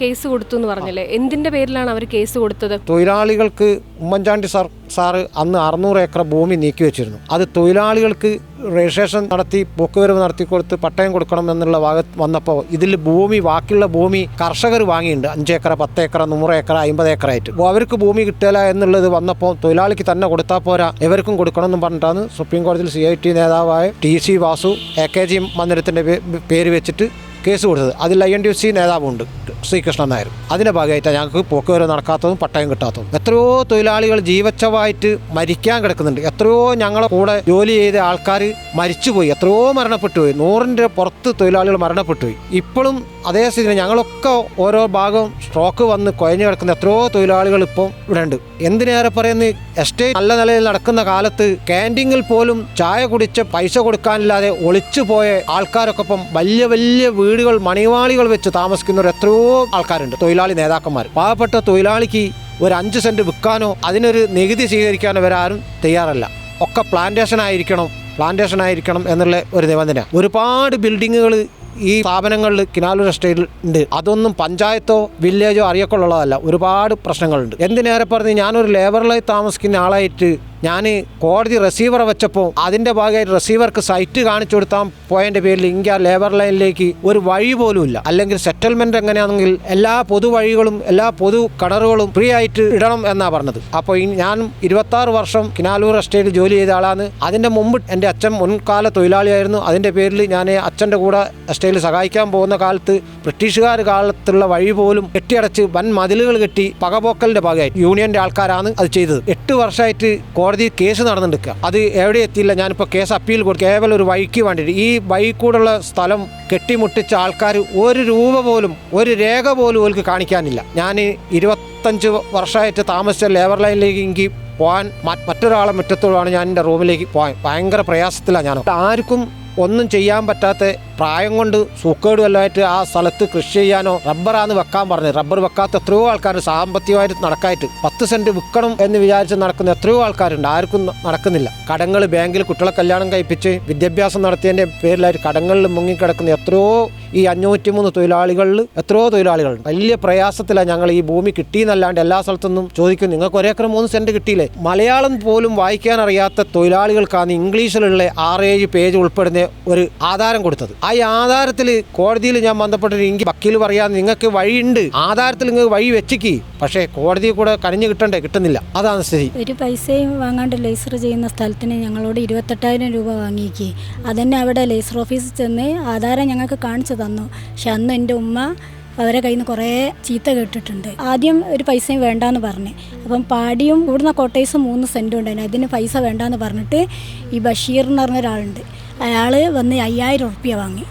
കേസ് കൊടുത്തു എന്ന് പറഞ്ഞില്ലേ? എന്തിന്റെ പേരിലാണ് അവർ കേസ് കൊടുത്തത്? തൊഴിലാളികൾക്ക് ഉമ്മൻചാണ്ടി സാർ സാറ് അന്ന് അറുന്നൂറ് ഏക്കർ ഭൂമി നീക്കി വെച്ചിരുന്നു. അത് തൊഴിലാളികൾക്ക് രജിസ്ട്രേഷൻ നടത്തി പോക്കുവരവ് നടത്തി കൊടുത്ത് പട്ടയം കൊടുക്കണം എന്നുള്ള ഭാഗത്ത് വന്നപ്പോൾ ഇതിൽ ഭൂമി ബാക്കിയുള്ള ഭൂമി കർഷകർ വാങ്ങിയിട്ടുണ്ട്. അഞ്ച് ഏക്കർ പത്ത് ഏക്കർ നൂറ് ഏക്കർ അമ്പത് ഏക്കർ ആയിട്ട് അവർക്ക് ഭൂമി കിട്ടില്ല എന്നുള്ളത് വന്നപ്പോൾ തൊഴിലാളിക്ക് തന്നെ കൊടുത്താൽ പോരാ ഇവർക്കും കൊടുക്കണം എന്ന് പറഞ്ഞിട്ടാണ് സുപ്രീം കോടതിയിൽ സി ഐ ടി നേതാവായ T C Vasu A K G മന്ദിരത്തിന്റെ പേര് വെച്ചിട്ട് കേസ് കൊടുത്തത്. അതിൽ ഐ എൻ ഡി സി നേതാവുണ്ട് ശ്രീകൃഷ്ണൻ നായർ. അതിന്റെ ഭാഗമായിട്ടാണ് ഞങ്ങൾക്ക് പോക്കുവരവ് നടക്കാത്തതും പട്ടയം കിട്ടാത്തതും. എത്രയോ തൊഴിലാളികൾ ജീവച്ചവായിട്ട് മരിക്കാൻ കിടക്കുന്നുണ്ട്. എത്രയോ ഞങ്ങളെ കൂടെ ജോലി ചെയ്ത ആൾക്കാർ മരിച്ചുപോയി. എത്രയോ മരണപ്പെട്ടു പോയി നൂറിന്റെ പുറത്ത് തൊഴിലാളികൾ മരണപ്പെട്ടു പോയി ഇപ്പോഴും അതേ സ്ഥിതി ഞങ്ങളൊക്കെ ഓരോ ഭാഗവും സ്ട്രോക്ക് വന്ന് കുഴഞ്ഞു കിടക്കുന്ന എത്രയോ തൊഴിലാളികൾ ഇപ്പോൾ ഇവിടെ ഉണ്ട്. എന്തിനേറെ പറയുന്ന എസ്റ്റേറ്റ് നല്ല നിലയിൽ നടക്കുന്ന കാലത്ത് ക്യാന്റീനിൽ പോലും ചായ കുടിച്ച് പൈസ കൊടുക്കാനില്ലാതെ ഒളിച്ചു പോയ ആൾക്കാരൊക്കെ ഇപ്പം വലിയ വലിയ വീടുകൾ മണിവാളികൾ വെച്ച് താമസിക്കുന്നവർ എത്രയോ ആൾക്കാരുണ്ട് തൊഴിലാളി നേതാക്കന്മാർ പാവപ്പെട്ട തൊഴിലാളിക്ക് ഒരു അഞ്ച് സെന്റ് വിൽക്കാനോ അതിനൊരു നികുതി സ്വീകരിക്കാനോ വരാരും തയ്യാറല്ല. ഒക്കെ പ്ലാന്റേഷൻ ആയിരിക്കണം പ്ലാന്റേഷൻ ആയിരിക്കണം എന്നുള്ള ഒരു നിബന്ധന. ഒരുപാട് ബിൽഡിങ്ങുകൾ ഈ സ്ഥാപനങ്ങളിൽ കിനാലൂർ എസ്റ്റേറ്റിൽ ഉണ്ട്. അതൊന്നും പഞ്ചായത്തോ വില്ലേജോ അറിയക്കൊള്ളുള്ളതല്ല ഒരുപാട് പ്രശ്നങ്ങളുണ്ട്. എന്തിനേറെ പറഞ്ഞ് ഞാനൊരു ലേബറിലായി താമസിക്കുന്ന ആളായിട്ട് ഞാൻ കോടതി റിസീവറെ വെച്ചപ്പോൾ അതിന്റെ ഭാഗമായിട്ട് റിസീവർക്ക് സൈറ്റ് കാണിച്ചു കൊടുത്താൽ പോയതിന്റെ പേരിൽ ഇന്ത്യ ലേബർ ലൈനിലേക്ക് ഒരു വഴി പോലും ഇല്ല. അല്ലെങ്കിൽ സെറ്റിൽമെന്റ് എങ്ങനെയാണെങ്കിൽ എല്ലാ പൊതുവഴികളും എല്ലാ പൊതു കടറുകളും ഫ്രീ ആയിട്ട് ഇടണം എന്നാണ് പറഞ്ഞത്. അപ്പോൾ ഞാൻ ഇരുപത്താറ് വർഷം കിനാലൂർ എസ്റ്റേറ്റിൽ ജോലി ചെയ്ത ആളാണ്. അതിന്റെ മുമ്പ് എന്റെ അച്ഛൻ മുൻകാല തൊഴിലാളിയായിരുന്നു. അതിന്റെ പേരിൽ ഞാൻ അച്ഛന്റെ കൂടെ എസ്റ്റേറ്റിൽ സഹായിക്കാൻ പോകുന്ന കാലത്ത് ബ്രിട്ടീഷുകാർ കാലത്തുള്ള വഴി പോലും കെട്ടിയടച്ച് വൻ മതിലുകൾ കെട്ടി പകപോക്കലിന്റെ ഭാഗമായി യൂണിയന്റെ ആൾക്കാരാണ് അത് ചെയ്തത്. എട്ട് വർഷമായിട്ട് കോടതി കേസ് നടന്നിരിക്കുക അത് എവിടെ എത്തിയില്ല ഞാനിപ്പോൾ കേസ് അപ്പീൽ കൊടുക്കുക കേവലം ഒരു വഴിക്ക് വേണ്ടിയിട്ട്. ഈ വഴിക്കൂടുള്ള സ്ഥലം കെട്ടിമുട്ടിച്ച ആൾക്കാർ ഒരു രൂപ പോലും ഒരു രേഖ പോലും ഓൽക്ക് കാണിക്കാനില്ല. ഞാൻ ഇരുപത്തഞ്ച് വർഷമായിട്ട് താമസിച്ച ലേബർ ലൈനിലേക്ക് എനിക്ക് പോകാൻ മറ്റൊരാളെ മുറ്റത്തോടാണ് ഞാൻ എന്റെ റൂമിലേക്ക് പോകാൻ ഭയങ്കര പ്രയാസത്തിലാണ് ഞാൻ ആർക്കും ഒന്നും ചെയ്യാൻ പറ്റാത്ത പ്രായം കൊണ്ട് സൂക്കേട് വല്ലതായിട്ട് ആ സ്ഥലത്ത് കൃഷി ചെയ്യാനോ റബ്ബറാന്ന് വെക്കാൻ പറഞ്ഞത് റബ്ബർ വെക്കാത്ത എത്രയോ ആൾക്കാർ സാമ്പത്തികമായിട്ട് നടക്കായിട്ട് പത്ത് സെന്റ് വിൽക്കണം എന്ന് വിചാരിച്ച് നടക്കുന്ന എത്രയോ ആൾക്കാരുണ്ട്. ആർക്കും നടക്കുന്നില്ല. കടങ്ങൾ ബാങ്കിൽ കുട്ടികളെ കല്യാണം കഴിപ്പിച്ച് വിദ്യാഭ്യാസം നടത്തിയതിന്റെ പേരിലായിട്ട് കടങ്ങളിൽ മുങ്ങിക്കിടക്കുന്ന എത്രയോ ഈ അഞ്ഞൂറ്റി മൂന്ന് തൊഴിലാളികളിൽ എത്രയോ തൊഴിലാളികളുണ്ട്. വലിയ പ്രയാസത്തിലാണ് ഞങ്ങൾ ഈ ഭൂമി കിട്ടിയെന്നല്ലാണ്ട് എല്ലാ സ്ഥലത്തുനിന്നും ചോദിക്കും നിങ്ങൾക്ക് ഒരേക്കർ മൂന്ന് സെന്റ് കിട്ടിയില്ലേ? മലയാളം പോലും വായിക്കാൻ അറിയാത്ത തൊഴിലാളികൾക്കാണ് ഇംഗ്ലീഷിലുള്ള ആറേഴ് പേജ് ഉൾപ്പെടുന്ന ഒരു ആധാരം കൊടുത്തത്. ആ ആധാരത്തിൽ കോടതിയിൽ ഞാൻ ബന്ധപ്പെട്ടിട്ട് എനിക്ക് വക്കീൽ പറയാൻ നിങ്ങൾക്ക് വഴിയുണ്ട്. ആധാരത്തിൽ നിങ്ങൾക്ക് വഴി വെച്ചിക്ക്. പക്ഷേ കോടതി കൂടെ കനിഞ്ഞു കിട്ടണ്ടേ? കിട്ടുന്നില്ല. അതാണ് സ്ഥിതി. ഒരു പൈസയും വാങ്ങാണ്ട് ലേസർ ചെയ്യുന്ന സ്ഥലത്തിന് ഞങ്ങളോട് ഇരുപത്തെട്ടായിരം രൂപ വാങ്ങിക്ക്. അതന്നെ അവിടെ ലേസർ ഓഫീസിൽ ചെന്ന് ആധാരം ഞങ്ങൾക്ക് കാണിച്ചു തന്നു. പക്ഷെ അന്ന് എന്റെ ഉമ്മ അവരെ കയ്യിൽ നിന്ന് കുറേ ചീത്ത കേട്ടിട്ടുണ്ട്. ആദ്യം ഒരു പൈസയും വേണ്ടാന്ന് പറഞ്ഞു. അപ്പം പാടിയും ഇവിടുന്ന് കോട്ടേഴ്സ് മൂന്ന് സെന്റും ഉണ്ടായിരുന്നു. അതിന് പൈസ വേണ്ടാന്ന് പറഞ്ഞിട്ട് ഈ ബഷീർ എന്ന് പറഞ്ഞ ഒരാളുണ്ട്. അയാൾ വന്ന് അയ്യായിരം ഉറുപ്പ്യ വാങ്ങി.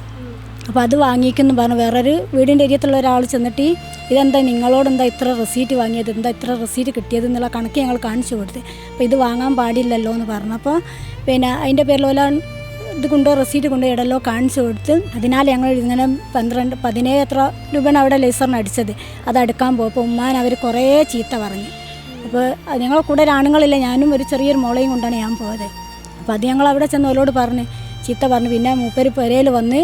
അപ്പോൾ അത് വാങ്ങിക്കുന്നു പറഞ്ഞു. വേറൊരു വീടിന്റെ ഏരിയത്തുള്ള ഒരാൾ ചെന്നിട്ട് ഇതെന്താ നിങ്ങളോട് എന്താ ഇത്ര റെസീറ്റ് വാങ്ങിയത്? എന്താ ഇത്ര റെസീറ്റ് കിട്ടിയത് എന്നുള്ള കണക്ക് ഞങ്ങൾ കാണിച്ചു കൊടുത്ത്. അപ്പോൾ ഇത് വാങ്ങാൻ പാടില്ലല്ലോ എന്ന് പറഞ്ഞപ്പോൾ പിന്നെ അതിന്റെ പേരിൽ ഓല ഇത് കൊണ്ടോ റെസീറ്റ് കൊണ്ടോ ഇടല്ലോ കാണിച്ചു കൊടുത്ത് അതിനാൽ ഞങ്ങൾ ഇങ്ങനെ പന്ത്രണ്ട് പതിനേഴ് എത്ര രൂപയാണ് അവിടെ ലേസറിന് അടിച്ചത്. അത് അടുക്കാൻ പോയപ്പോൾ ഉമ്മാൻ അവർ കുറേ ചീത്ത പറഞ്ഞു. അപ്പോൾ ഞങ്ങളെ കൂടെ ഒരാണുങ്ങളില്ല ഞാനും ഒരു ചെറിയൊരു മോളയും കൊണ്ടാണ് ഞാൻ പോയത്. അപ്പോൾ അത് ഞങ്ങൾ അവിടെ ചെന്ന് ഓലോട് പറഞ്ഞ്. ചീത്ത പറഞ്ഞു പിന്നെ മൂപ്പര് പുരയിൽ വന്ന്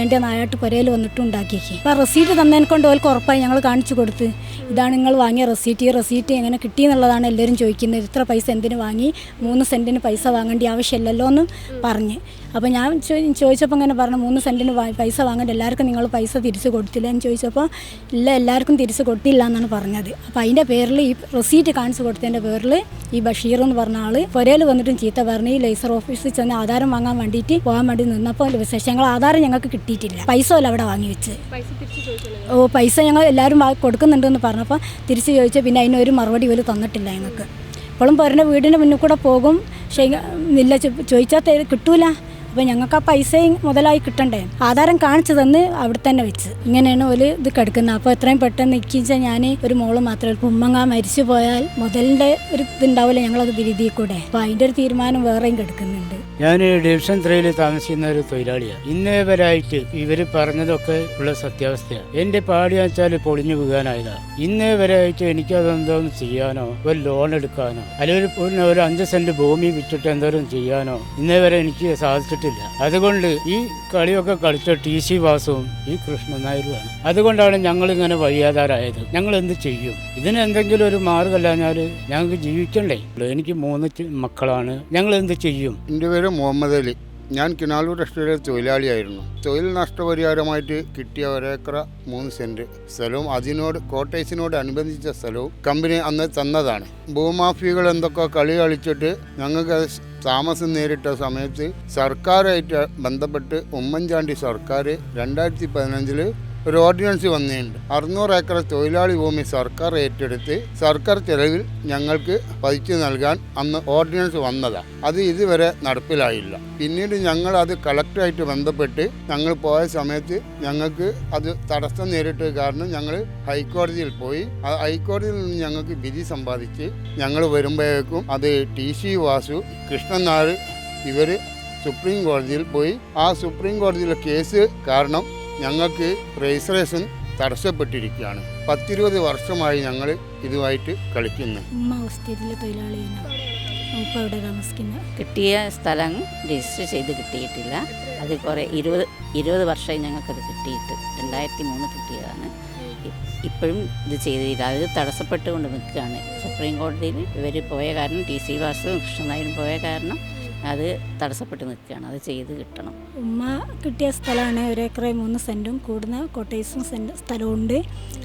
എന്റെ നായാട്ട് പുരയിൽ വന്നിട്ട് ഉണ്ടാക്കിയേക്ക്. അപ്പോൾ റെസീറ്റ് തന്നതിനെ കൊണ്ട് ഓർക്ക് ഉറപ്പായി ഞങ്ങൾ കാണിച്ചു കൊടുത്ത്. ഇതാണ് നിങ്ങൾ വാങ്ങിയ റെസീറ്റ് ഈ റെസീറ്റ് എങ്ങനെ കിട്ടി എന്നുള്ളതാണ് എല്ലാവരും ചോദിക്കുന്നത്. ഇത്ര പൈസ എന്തിന് വാങ്ങി? മൂന്ന് സെന്റിന് പൈസ വാങ്ങേണ്ട ആവശ്യമില്ലല്ലോ എന്ന് പറഞ്ഞ്. അപ്പോൾ ഞാൻ ചോദിച്ചപ്പോൾ ഇങ്ങനെ പറഞ്ഞു മൂന്ന് സെന്റിന് പൈസ വാങ്ങേണ്ട. എല്ലാവർക്കും നിങ്ങൾ പൈസ തിരിച്ച് കൊടുത്തില്ല. എന്ന് ചോദിച്ചപ്പോൾ ഇല്ല എല്ലാവർക്കും തിരിച്ച് കൊടുത്തില്ല എന്നാണ് പറഞ്ഞത്. അപ്പോൾ അതിന്റെ പേരിൽ ഈ റെസീറ്റ് കാണിച്ചു കൊടുത്തതിന്റെ പേരിൽ ഈ ബഷീർ എന്ന് പറഞ്ഞ ആൾ പുരയിൽ വന്നിട്ടും ചീത്ത പറഞ്ഞ്. ഈ ലേസർ ഓഫീസിൽ ചെന്ന് ആധാരം വാങ്ങാൻ വേണ്ടിയിട്ട് പോകാൻ വേണ്ടി നിന്നപ്പോൾ വിശേഷം ഞങ്ങൾ ആധാരം ഞങ്ങൾക്ക് കിട്ടിയിട്ടില്ല. പൈസ അല്ല അവിടെ വാങ്ങി വെച്ച്. ഓ പൈസ ഞങ്ങൾ എല്ലാവരും കൊടുക്കുന്നുണ്ടെന്ന് പറഞ്ഞപ്പോൾ തിരിച്ച് ചോദിച്ചാൽ പിന്നെ അതിനൊരു മറുപടി പോലും തന്നിട്ടില്ല ഞങ്ങൾക്ക്. ഇപ്പോഴും പോരന്റെ വീടിന്റെ മുന്നിൽ കൂടെ പോകും. പക്ഷേ ഇല്ല ചോദിച്ചാൽ കിട്ടൂല. അപ്പോൾ ഞങ്ങൾക്ക് ആ പൈസയും മുതലായി കിട്ടണ്ടേ? ആധാരം കാണിച്ചു തന്ന് അവിടെ തന്നെ വെച്ച്. ഇങ്ങനെയാണ് ഒരു ഇത് കിടക്കുന്നത്. അപ്പോൾ എത്രയും പെട്ടെന്ന് നിൽക്കിച്ചാൽ ഞാൻ ഒരു മോൾ മാത്രമേ ഉമ്മങ്ങ മരിച്ചു പോയാൽ മുതലിന്റെ ഒരു ഇതുണ്ടാവില്ല ഞങ്ങളത് വിരുതി കൂടെ അപ്പോൾ അതിന്റെ ഒരു തീരുമാനം വേറെയും കിടക്കുന്നുണ്ട്. ഞാൻ ഡിവിഷൻ ത്രീയിൽ താമസിക്കുന്ന ഒരു തൊഴിലാളിയാണ് ഇന്നേ വരായിട്ട് ഇവർ പറഞ്ഞതൊക്കെ ഉള്ള സത്യാവസ്ഥയാണ് എന്റെ പാടി വെച്ചാൽ പൊളിഞ്ഞു പോകാനായതാണ് ഇന്നേ വരായിട്ട് എനിക്ക് അതെന്തോന്ന് ചെയ്യാനോ? ഒരു ലോൺ എടുക്കാനോ? അല്ലെങ്കിൽ ഒരു- അഞ്ച് സെന്റ് ഭൂമി വിറ്റിട്ട് എന്തോരം ചെയ്യാനോ? ഇന്നേ വരെ എനിക്ക് സാധിച്ചിട്ടില്ല അതുകൊണ്ട് ഈ കളിയൊക്കെ കളിച്ച ടി സി വാസവും ഈ കൃഷ്ണൻ നായരുമാണ് അതുകൊണ്ടാണ് ഞങ്ങൾ ഇങ്ങനെ വഴിയാതാരായത്. ഞങ്ങൾ എന്ത് ചെയ്യും? ഇതിന് എന്തെങ്കിലും ഒരു മാർഗമല്ലാഞ്ഞാൽ ഞങ്ങൾക്ക് ജീവിക്കണ്ടേ? എനിക്ക് മൂന്ന് മക്കളാണ്. ഞങ്ങൾ എന്ത് ചെയ്യും? എന്റെ പേര് മുഹമ്മദ് അലി. ഞാൻ കിനാലൂർ എസ്റ്റേറ്റിലെ തൊഴിലാളിയായിരുന്നു. തൊഴിൽ നഷ്ടപരിഹാരമായിട്ട് കിട്ടിയ ഒരേക്കറ മൂന്ന് സെന്റ് സ്ഥലവും അതിനോട് കോട്ടേഴ്സിനോട് അനുബന്ധിച്ച സ്ഥലവും കമ്പനി അന്ന് തന്നതാണ്. ഭൂമാഫിയകൾ എന്തൊക്കെ കളി കളിച്ചിട്ട് ഞങ്ങൾക്ക് താമസം നേരിട്ട സമയത്ത് സർക്കാരായിട്ട് ബന്ധപ്പെട്ട് ഉമ്മൻചാണ്ടി സർക്കാർ രണ്ടായിരത്തി പതിനഞ്ചിൽ ഒരു ഓർഡിനൻസ് വന്നിട്ടുണ്ട്. അറുന്നൂറ് ഏക്കർ തൊഴിലാളി ഭൂമി സർക്കാർ ഏറ്റെടുത്ത് സർക്കാർ ചെലവിൽ ഞങ്ങൾക്ക് പതിച്ചു നൽകാൻ അന്ന് ഓർഡിനൻസ് വന്നതാണ് അത് ഇതുവരെ നടപ്പിലായില്ല. പിന്നീട് ഞങ്ങൾ അത് കളക്ടറായിട്ട് ബന്ധപ്പെട്ട് ഞങ്ങൾ പോയ സമയത്ത് ഞങ്ങൾക്ക് അത് തടസ്സം നേരിട്ട് കാരണം ഞങ്ങൾ ഹൈക്കോടതിയിൽ പോയി. ഹൈക്കോടതിയിൽ നിന്ന് ഞങ്ങൾക്ക് വിധി സമ്പാദിച്ച് ഞങ്ങൾ വരുമ്പോഴേക്കും അത് ടി സി വാസു കൃഷ്ണൻ നായർ ഇവർ സുപ്രീം കോടതിയിൽ പോയി. ആ സുപ്രീം കോടതിയിലെ കേസ് കാരണം ഞങ്ങൾക്ക് രജിസ്ട്രേഷൻ തടസ്സപ്പെട്ടിരിക്കുകയാണ്. പത്തിരുപത് വർഷമായി ഞങ്ങൾ ഇതുമായിട്ട് കളിക്കുന്നു. തൊഴിലാളിയാണ്. അവിടെ താമസിക്കുന്നത് കിട്ടിയ സ്ഥലം രജിസ്റ്റർ ചെയ്ത് കിട്ടിയിട്ടില്ല. അത് കുറേ ഇരുപത് ഇരുപത് വർഷമായി ഞങ്ങൾക്കത് കിട്ടിയിട്ട് രണ്ടായിരത്തി മൂന്ന് കിട്ടിയതാണ് ഇപ്പോഴും ഇത് ചെയ്തില്ല. അത് തടസ്സപ്പെട്ടുകൊണ്ട് നിൽക്കുകയാണ്. സുപ്രീം കോടതിയിൽ ഇവർ പോയ കാരണം ടി സി വാസു കൃഷ്ണനായരും പോയ കാരണം അത് തടസ്സപ്പെട്ട് നിൽക്കുകയാണ്. അത് ചെയ്ത് കിട്ടണം. ഉമ്മ കിട്ടിയ സ്ഥലമാണ് ഒരേക്കർ മൂന്ന് സെന്റും കൂടുന്ന കോട്ടേഴ്സും സെന്റ് സ്ഥലമുണ്ട്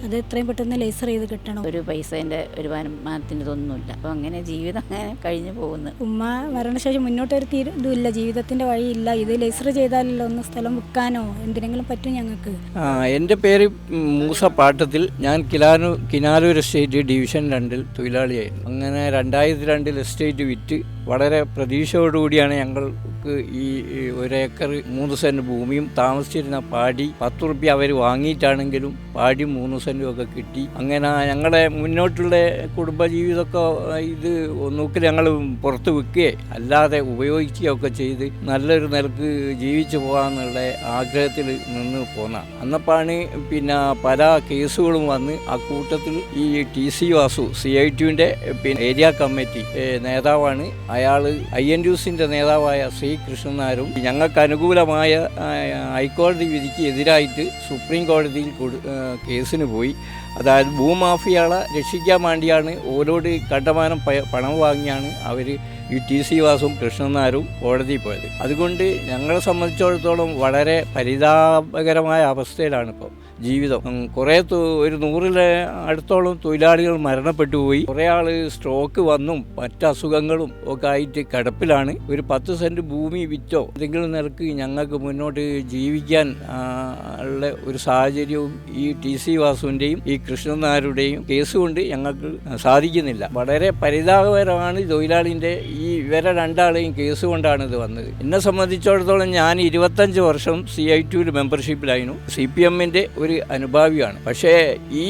അത് എത്രയും പെട്ടെന്ന് ലേസർ ചെയ്ത് കിട്ടണം. ഒരു പൈസേന്റെ ഒരു വരുമാനത്തിന്റെ ഇതൊന്നുമില്ല. അപ്പോൾ അങ്ങനെ ജീവിതം അങ്ങനെ കഴിഞ്ഞു പോകുന്നു. ഉമ്മ മരണശേഷം മുന്നോട്ടൊരു തീരു ഇതുമില്ല ജീവിതത്തിന്റെ വഴിയില്ല. ഇത് ലേസർ ചെയ്താലല്ലോ ഒന്ന് സ്ഥലം വിൽക്കാനോ എന്തിനെങ്കിലും പറ്റും ഞങ്ങൾക്ക്? ആ, എന്റെ പേര് മൂസ പാട്ടത്തിൽ. ഞാൻ കിലാനു കിനാലൂർ എസ്റ്റേറ്റ് ഡിവിഷൻ രണ്ടിൽ തൊഴിലാളിയായിരുന്നു. അങ്ങനെ രണ്ടായിരത്തി രണ്ടിൽ എസ്റ്റേറ്റ് വിറ്റ് വളരെ പ്രതീക്ഷയോടുകൂടിയാണ് ഞങ്ങൾക്ക് ഈ ഒരേക്കർ മൂന്ന് സെന്റ് ഭൂമിയും താമസിച്ചിരുന്ന പാടി പത്ത് റുപ്യ അവർ വാങ്ങിയിട്ടാണെങ്കിലും പാടി മൂന്ന് സെന്റും ഒക്കെ കിട്ടി. അങ്ങനെ ഞങ്ങളുടെ മുന്നോട്ടുള്ള കുടുംബജീവിതമൊക്കെ ഇത് ഒന്നുകിൽ ഞങ്ങൾ പുറത്ത് വിൽക്കുകയോ. അല്ലാതെ ഉപയോഗിക്കുകയൊക്കെ ചെയ്ത് നല്ലൊരു നിലയ്ക്ക് ജീവിച്ചു പോകാമെന്നുള്ള ആഗ്രഹത്തിൽ നിന്ന് പോന്ന. അന്നപ്പാണ് പിന്നെ പല കേസുകളും വന്ന് ആ കൂട്ടത്തിൽ ഈ T C Vasu C I ടിന്റെ പിന്നെ ഏരിയ കമ്മിറ്റി നേതാവാണ്. അയാൾ ഐ എൻ ന്യൂസിന്റെ നേതാവായ ശ്രീ കൃഷ്ണനാരും ഞങ്ങൾക്ക് അനുകൂലമായ ഹൈക്കോടതി വിധിക്ക് എതിരായിട്ട് സുപ്രീം കോടതിയിൽ കൊടു കേസിന് പോയി. അതായത് ഭൂമാഫിയകളെ രക്ഷിക്കാൻ വേണ്ടിയാണ് ഓരോട് കണ്ടമാനം പണം വാങ്ങിയാണ് അവർ ഈ ടി സി വാസും കൃഷ്ണനാരും കോടതിയിൽ പോയത്. അതുകൊണ്ട് ഞങ്ങളെ സംബന്ധിച്ചിടത്തോളം വളരെ പരിതാപകരമായ അവസ്ഥയിലാണ് ഇപ്പോൾ ജീവിതം. കുറേ ഒരു നൂറിലെ അടുത്തോളം തൊഴിലാളികൾ മരണപ്പെട്ടു പോയി. കുറേ ആൾ സ്ട്രോക്ക് വന്നും മറ്റ് അസുഖങ്ങളും ഒക്കെ ആയിട്ട് കിടപ്പിലാണ്. ഒരു പത്ത് സെന്റ് ഭൂമി വിറ്റോ എന്തെങ്കിലും നിലയ്ക്ക് ഞങ്ങൾക്ക് മുന്നോട്ട് ജീവിക്കാൻ ഉള്ള ഒരു സാഹചര്യവും ഈ ടി സി വാസുവിന്റെയും ഈ കൃഷ്ണനാരുടെയും കേസ് കൊണ്ട് ഞങ്ങൾക്ക് സാധിക്കുന്നില്ല. വളരെ പരിതാപകരമാണ് തൊഴിലാളിന്റെ ഈ ഇവരെ രണ്ടാളെയും കേസ് കൊണ്ടാണ് ഇത് വന്നത്. എന്നെ സംബന്ധിച്ചിടത്തോളം ഞാൻ ഇരുപത്തഞ്ച് വർഷം സി ഐ ടുവിൽ മെമ്പർഷിപ്പിലായിരുന്നു സി പി എമ്മിന്റെ ഒരു അനുഭാവിയാണ്. പക്ഷേ ഈ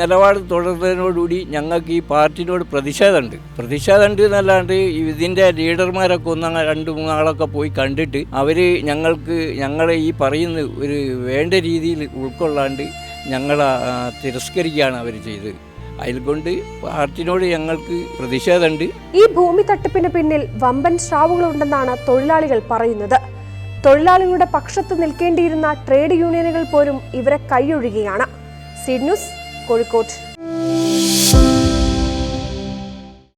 നിലപാട് തുടർന്നതിനോടുകൂടി ഞങ്ങൾക്ക് ഈ പാർട്ടിനോട് പ്രതിഷേധമുണ്ട്. പ്രതിഷേധമുണ്ട് എന്നല്ലാണ്ട് ഇതിന്റെ ലീഡർമാരൊക്കെ ഒന്ന് രണ്ട് മൂന്നാളൊക്കെ പോയി കണ്ടിട്ട് അവർ ഞങ്ങൾക്ക് ഞങ്ങളെ ഈ പറയുന്ന ഒരു വേണ്ട രീതിയിൽ ഉൾക്കൊള്ളാണ്ട് ഞങ്ങളെ തിരസ്കരിക്കുകയാണ് അവർ ചെയ്തത്. അതിൽക്കൊണ്ട് പാർട്ടിനോട് ഞങ്ങൾക്ക് പ്രതിഷേധമുണ്ട്. ഈ ഭൂമി തട്ടിപ്പിന് പിന്നിൽ വമ്പൻ സ്രാവുകളുണ്ടെന്നാണ് തൊഴിലാളികൾ പറയുന്നത്. തൊഴിലാളികളുടെ പക്ഷത്ത് നിൽക്കേണ്ടിയിരുന്ന ട്രേഡ് യൂണിയനുകൾ പോലും ഇവരെ കൈയൊഴുകുകയാണ് സിഡ്ന്യൂസ് കോഴിക്കോട്ട്